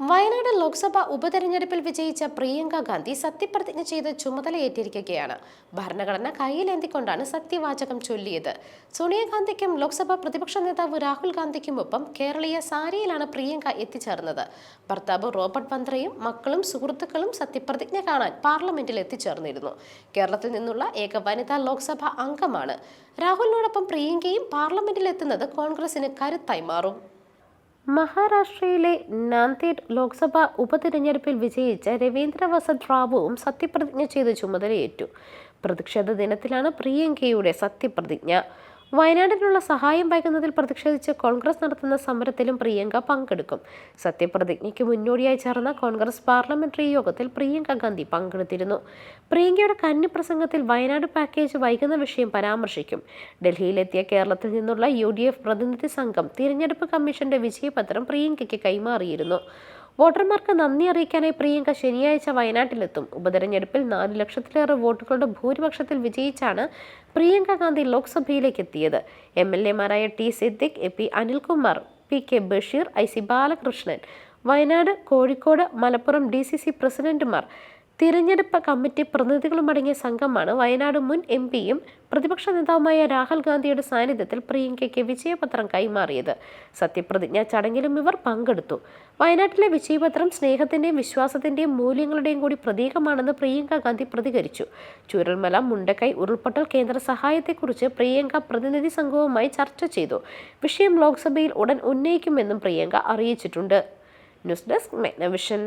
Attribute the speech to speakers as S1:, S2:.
S1: വയനാട് ലോക്സഭാ ഉപതെരഞ്ഞെടുപ്പിൽ വിജയിച്ച പ്രിയങ്ക ഗാന്ധി സത്യപ്രതിജ്ഞ ചെയ്ത് ചുമതലയേറ്റിരിക്കുകയാണ്. ഭരണഘടന കയ്യിലേന്തിക്കൊണ്ടാണ് സത്യവാചകം ചൊല്ലിയത്. സോണിയാഗാന്ധിക്കും ലോക്സഭാ പ്രതിപക്ഷ നേതാവ് രാഹുൽ ഗാന്ധിക്കുമൊപ്പം കേരളീയ സാരിയിലാണ് പ്രിയങ്ക എത്തിച്ചേർന്നത്. ഭർത്താവ് റോബർട്ട് വന്ദ്രയും മക്കളും സുഹൃത്തുക്കളും സത്യപ്രതിജ്ഞ കാണാൻ പാർലമെന്റിൽ എത്തിച്ചേർന്നിരുന്നു. കേരളത്തിൽ നിന്നുള്ള ഏക വനിതാ ലോക്സഭാ അംഗമാണ്. രാഹുലിനോടൊപ്പം പ്രിയങ്കയും പാർലമെന്റിൽ എത്തുന്നത് കോൺഗ്രസിന് കരുത്തായി മാറും. മഹാരാഷ്ട്രയിലെ നാന്ദേഡ് ലോക്സഭാ ഉപതിരഞ്ഞെടുപ്പിൽ വിജയിച്ച രവീന്ദ്ര വസന്ത് റാവുവും സത്യപ്രതിജ്ഞ ചെയ്ത് ചുമതലയേറ്റു. പ്രതിഷേധ ദിനത്തിലാണ് പ്രിയങ്കയുടെ സത്യപ്രതിജ്ഞ. വയനാടിനുള്ള സഹായം വൈകുന്നതിൽ പ്രതിഷേധിച്ച് കോൺഗ്രസ് നടത്തുന്ന സമരത്തിലും പ്രിയങ്ക പങ്കെടുക്കും. സത്യപ്രതിജ്ഞയ്ക്ക് മുന്നോടിയായി ചേർന്ന കോൺഗ്രസ് പാർലമെന്ററി യോഗത്തിൽ പ്രിയങ്ക ഗാന്ധി പങ്കെടുത്തിരുന്നു. പ്രിയങ്കയുടെ കന്നി പ്രസംഗത്തിൽ വയനാട് പാക്കേജ് വൈകുന്ന വിഷയം പരാമർശിക്കും. ഡൽഹിയിലെത്തിയ കേരളത്തിൽ നിന്നുള്ള യു പ്രതിനിധി സംഘം തിരഞ്ഞെടുപ്പ് കമ്മീഷന്റെ വിജയപത്രം പ്രിയങ്കയ്ക്ക് കൈമാറിയിരുന്നു. വോട്ടർമാർക്ക് നന്ദി അറിയിക്കാനായി പ്രിയങ്ക ശനിയാഴ്ച വയനാട്ടിലെത്തും. ഉപതെരഞ്ഞെടുപ്പിൽ നാല് ലക്ഷത്തിലേറെ വോട്ടുകളുടെ ഭൂരിപക്ഷത്തിൽ വിജയിച്ചാണ് പ്രിയങ്ക ഗാന്ധി ലോക്സഭയിലേക്ക് എത്തിയത് M L എമാരായ T Siddique A P Anilkumar P K Basheer I C Balakrishnan Wayanad Kozhikode Malappuram D C C പ്രസിഡന്റുമാർ തിരഞ്ഞെടുപ്പ് കമ്മിറ്റി പ്രതിനിധികളുമടങ്ങിയ സംഘമാണ് വയനാട് മുൻ എം പിയും പ്രതിപക്ഷ നേതാവുമായ രാഹുൽ ഗാന്ധിയുടെ സാന്നിധ്യത്തിൽ പ്രിയങ്കയ്ക്ക് വിജയപത്രം കൈമാറിയത്. സത്യപ്രതിജ്ഞാ ചടങ്ങിലും ഇവർ പങ്കെടുത്തു. വയനാട്ടിലെ വിജയപത്രം സ്നേഹത്തിന്റെയും വിശ്വാസത്തിന്റെയും മൂല്യങ്ങളുടെയും കൂടി പ്രതീകമാണെന്ന് പ്രിയങ്ക ഗാന്ധി പ്രതികരിച്ചു. ചുരൽമല മുണ്ടക്കൈ ഉരുൾപൊട്ടൽ കേന്ദ്ര സഹായത്തെക്കുറിച്ച് പ്രിയങ്ക പ്രതിനിധി സംഘവുമായി ചർച്ച ചെയ്തു. വിഷയം ലോക്സഭയിൽ ഉടൻ ഉന്നയിക്കുമെന്നും പ്രിയങ്ക അറിയിച്ചിട്ടുണ്ട്. News desk മെഗ്നവിഷൻ